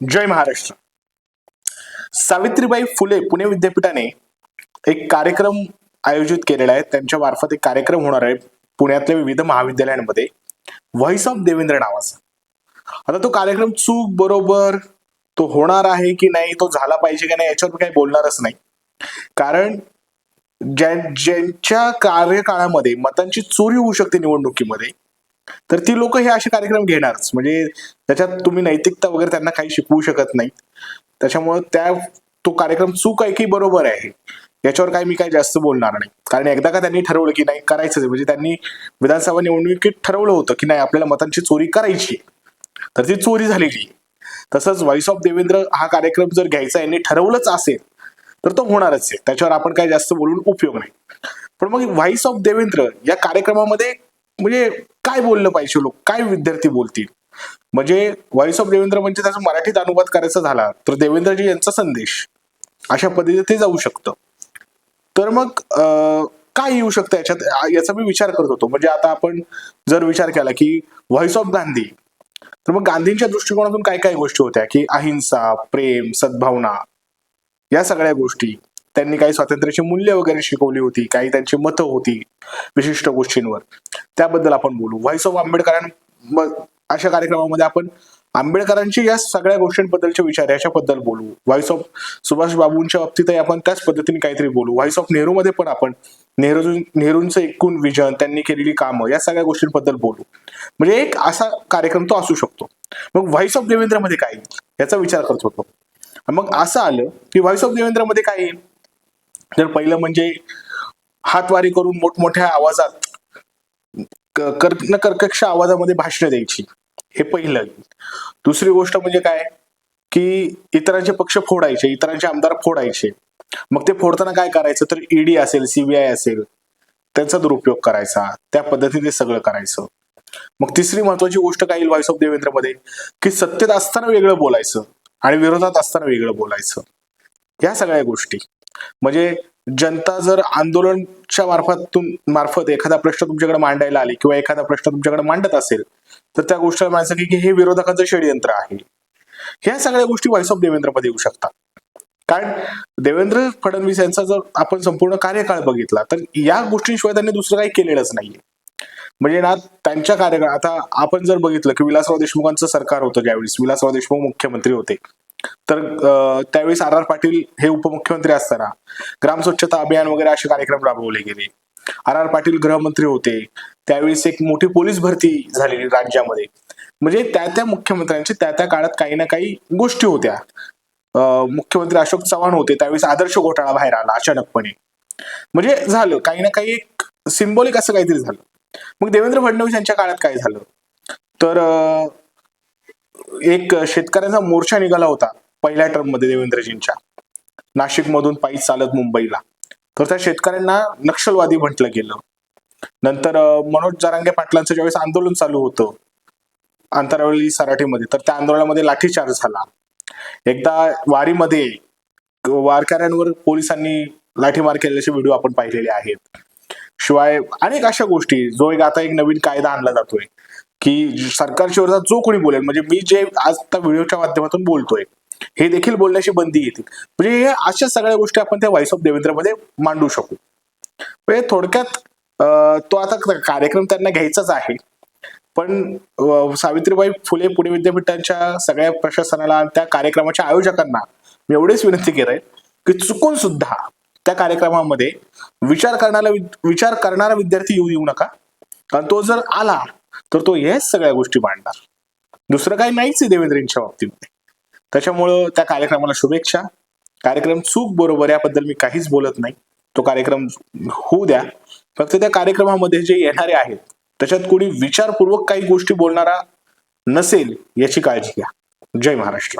जय महाराष्ट्र. सावित्रीबाई फुले पुणे विद्यापीठाने एक कार्यक्रम आयोजित केलेला आहे. त्यांच्या मार्फत एक कार्यक्रम होणार आहे. पुण्यातल्या विविध महाविद्यालयांमध्ये. व्हॉइस ऑफ देवेंद्र नावाचा. आता तो कार्यक्रम चूक बरोबर तो होणार आहे की नाही तो झाला पाहिजे की नाही याच्यावर काही बोलणारच नाही. कारण ज्या ज्यांच्या कार्यकाळामध्ये मतांची चोरी होऊ शकते निवडणुकीमध्ये तर ती लोक हे असे कार्यक्रम घेणारच. म्हणजे त्याच्यात तुम्ही नैतिकता वगैरे त्यांना काही शिकवू शकत नाही त्याच्यामुळे त्या तो कार्यक्रम चूक आहे की बरोबर आहे. याच्यावर काही मी काय जास्त बोलणार नाही. कारण एकदा का त्यांनी ठरवलं की नाही करायचं म्हणजे त्यांनी विधानसभा निवडणुकीत ठरवलं होतं की नाही आपल्याला मतांची चोरी करायची तर ती चोरी झालेली तसंच व्हॉइस ऑफ देवेंद्र हा कार्यक्रम जर घ्यायचा यांनी ठरवलंच असेल तर तो होणारच आहे. त्याच्यावर आपण काय जास्त बोलून उपयोग नाही. पण मग व्हॉइस ऑफ देवेंद्र या कार्यक्रमामध्ये म्हणजे काय बोललं पाहिजे लोक? काय विद्यार्थी बोलतील? म्हणजे व्हॉइस ऑफ देवेंद्र म्हणजे त्याचा मराठीत अनुवाद करायचा झाला तर देवेंद्रजी यांचा संदेश अशा पद्धतीने ते जाऊ शकतं. तर मग काय येऊ शकतं याच्यात? याचा मी विचार करत होतो. म्हणजे आता आपण जर विचार केला की व्हॉइस ऑफ गांधी तर मग गांधींच्या दृष्टिकोनातून काय काय गोष्टी होत्या? की अहिंसा प्रेम सद्भावना या सगळ्या गोष्टी. त्यांनी काही स्वातंत्र्याची मूल्य वगैरे शिकवली होती काही त्यांची मतं होती विशिष्ट गोष्टींवर. त्याबद्दल आपण बोलू. व्हॉइस ऑफ आंबेडकरां अशा कार्यक्रमामध्ये आपण आंबेडकरांची या सगळ्या गोष्टींबद्दलचे विचार याच्याबद्दल बोलू. व्हॉइस ऑफ सुभाष बाबूंच्या बाबतीतही आपण त्याच पद्धतीने काहीतरी बोलू. व्हॉइस ऑफ नेहरूमध्ये पण आपण नेहरू नेहरूंचं एकूण विजन त्यांनी केलेली कामं या सगळ्या गोष्टींबद्दल बोलू. म्हणजे एक असा कार्यक्रम तो असू शकतो. मग व्हॉइस ऑफ देवेंद्रमध्ये काय? येईल याचा विचार करत होतो. मग असं आलं की व्हॉइस ऑफ देवेंद्रमध्ये काय येईल तर पहिलं म्हणजे हातवारी करून मोठमोठ्या आवाजात क- कर्कन आवाजामध्ये भाषण द्यायची. हे पहिलं. दुसरी गोष्ट म्हणजे काय? की इतरांचे पक्ष फोडायचे इतरांचे आमदार फोडायचे. मग ते फोडताना काय करायचं? तर ईडी असेल सीबीआय असेल त्यांचा दुरुपयोग करायचा. त्या पद्धतीने सगळं करायचं. मग तिसरी महत्वाची गोष्ट काय येईल व्हॉइस ऑफ देवेंद्रमध्ये? की सत्तेत असताना वेगळं बोलायचं आणि विरोधात असताना वेगळं बोलायचं. या सगळ्या गोष्टी. म्हणजे जनता जर आंदोलनच्या मार्फतून मार्फत एखादा प्रश्न तुमच्याकडे मांडायला आले किंवा एखादा प्रश्न तुमच्याकडे मांडत असेल तर त्या गोष्टीला म्हणायचं की हे विरोधकांचं षडयंत्र आहे. ह्या सगळ्या गोष्टी व्हॉइस ऑफ देवेंद्रमध्ये येऊ शकतात. कारण देवेंद्र फडणवीस यांचा जर आपण संपूर्ण कार्यकाळ बघितला तर या गोष्टींशिवाय त्यांनी दुसरं काही केलेलंच नाहीये. म्हणजे ना त्यांच्या कार्यकाळ आता आपण जर बघितलं की विलासराव देशमुखांचं सरकार होतं ज्यावेळेस विलासराव देशमुख मुख्यमंत्री होते. तर त्यावेळेस आर आर पाटील हे उपमुख्यमंत्री असताना ग्राम स्वच्छता अभियान वगैरे असे कार्यक्रम राबवले गेले. आर आर पाटील गृहमंत्री होते. त्यावेळेस एक मोठी पोलीस भरती झालेली राज्यामध्ये. म्हणजे त्या त्या मुख्यमंत्र्यांची त्या त्या काळात काही ना काही गोष्टी होत्या. मुख्यमंत्री अशोक चव्हाण होते. त्यावेळेस आदर्श घोटाळा बाहेर आला अचानकपणे. म्हणजे झालं. काही ना काही एक सिम्बॉलिक असं काहीतरी झालं. मग देवेंद्र फडणवीस यांच्या काळात काय झालं? तर एक शेतकऱ्यांचा मोर्चा निघाला होता पहिल्या टर्ममध्ये देवेंद्रजींच्या. नाशिक मधून पायी चालत मुंबईला. तर त्या शेतकऱ्यांना नक्षलवादी म्हटलं गेलं. नंतर मनोज जारांगे पाटलांचं ज्यावेळेस आंदोलन चालू होतं अंतरावली सराठीमध्ये तर त्या आंदोलनामध्ये लाठीचार्ज झाला. एकदा वारीमध्ये वारकऱ्यांवर पोलिसांनी लाठीमार केल्याचे व्हिडिओ आपण पाहिलेले आहेत. शिवाय अनेक अशा गोष्टी जो एक आता एक नवीन कायदा आणला जातोय. की सरकारच्या विरोधात जो कोणी बोलेल म्हणजे मी जे आज त्या व्हिडिओच्या माध्यमातून बोलतोय हे देखील बोलण्याची बंदी येतील म्हणजे हे अशा सगळ्या गोष्टी आपण त्या व्हॉइस ऑफ देवेंद्रमध्ये मांडू शकू. म्हणजे थोडक्यात तो आता कार्यक्रम त्यांना घ्यायचाच आहे. पण सावित्रीबाई फुले पुणे विद्यापीठाच्या सगळ्या प्रशासनाला आणि त्या कार्यक्रमाच्या आयोजकांना मी एवढीच विनंती केलंय की चुकून सुद्धा त्या कार्यक्रमामध्ये विचार करणारा विचार करणारा विद्यार्थी येऊ देऊ नका. कारण तो जर आला तर तो हेच सगळ्या गोष्टी मांडणार. दुसरं काही नाहीच आहे देवेंद्रजींच्या बाबतीमध्ये. त्याच्यामुळं त्या कार्यक्रमाला शुभेच्छा. कार्यक्रम चूक बरोबर याबद्दल मी काहीच बोलत नाही. तो कार्यक्रम होऊ द्या. फक्त त्या कार्यक्रमामध्ये जे येणारे आहेत त्याच्यात कोणी विचारपूर्वक काही गोष्टी बोलणारा नसेल याची काळजी घ्या. जय महाराष्ट्र.